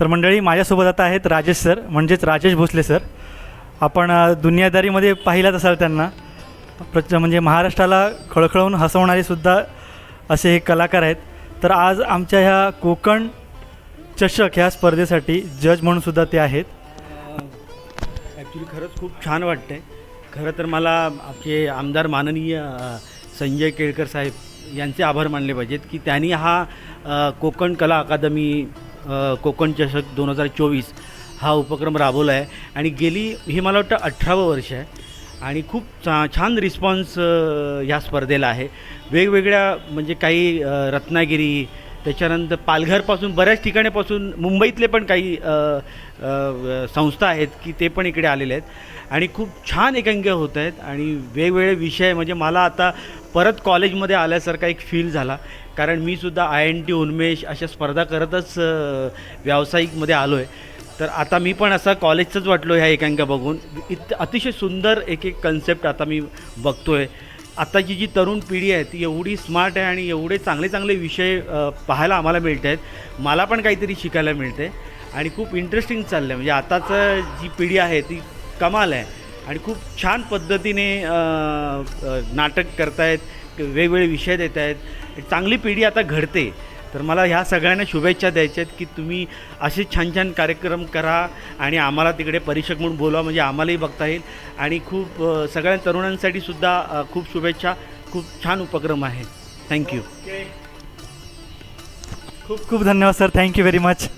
तर मंडळी माझ्यासोबत आता आहेत राजेश सर म्हणजेच राजेश भोसले सर. आपण दुनियादारीमध्ये पाहिलाच असाल त्यांना. प्रच म्हणजे महाराष्ट्राला खळखळवून हसवणारे सुद्धा असे हे कलाकार आहेत. तर आज आमच्या ह्या कोकण चषक ह्या स्पर्धेसाठी जज म्हणून सुद्धा ते आहेत. ॲक्च्युली खरंच खूप छान वाटतंय. खरं तर मला आपले आमदार माननीय संजय केळकर साहेब यांचे आभार मानले पाहिजेत की त्यांनी हा कोकण कला अकादमी कोकण चषक दोन हजार चोवीस हा उपक्रम राबवला आहे. आणि गेली हे मला वाटतं अठरावं वर्ष आहे. आणि खूप छा छान रिस्पॉन्स ह्या स्पर्धेला आहे. वेगवेगळ्या म्हणजे काही रत्नागिरी त्याच्यानंतर पालघरपासून बऱ्याच ठिकाणीपासून मुंबईतले पण काही संस्था आहेत की ते पण इकडे आलेले आहेत. आणि खूप छान एकांक होत आहेत आणि वेगवेगळे विषय म्हणजे मला आता परत कॉलेजमध्ये आल्यासारखा एक फील झाला. कारण मी सुद्धा आय एन टी उन्मेष अशा स्पर्धा करतच व्यावसायिकमध्ये आलो आहे तर आता मी पण असा कॉलेजचंच वाटलो ह्या एकांकिका बघून. इत अतिशय सुंदर एक एक कन्सेप्ट आता मी बघतो आहे आत्ताची जी तरुण पिढी आहे ती एवढी स्मार्ट आहे आणि एवढे चांगले चांगले विषय पाहायला आम्हाला मिळत आहेत. मला पण काहीतरी शिकायला मिळते आणि खूप इंटरेस्टिंग चाललं आहे म्हणजे आताचं जी पिढी आहे ती कमाल आहे. आणि खूप छान पद्धतीने नाटक करतायत वेगवेगळे विषय देत आहेत चांगली पिढी आता घडते. तर मला ह्या सगळ्यांना शुभेच्छा द्यायच्या आहेत की तुम्ही असे छान छान कार्यक्रम करा आणि आम्हाला तिकडे परीक्षक म्हणून बोलवा म्हणजे आम्हालाही बघता येईल. आणि खूप सगळ्या तरुणांसाठी सुद्धा खूप शुभेच्छा खूप छान उपक्रम आहे. थँक्यू खूप खूप धन्यवाद सर थँक्यू व्हेरी मच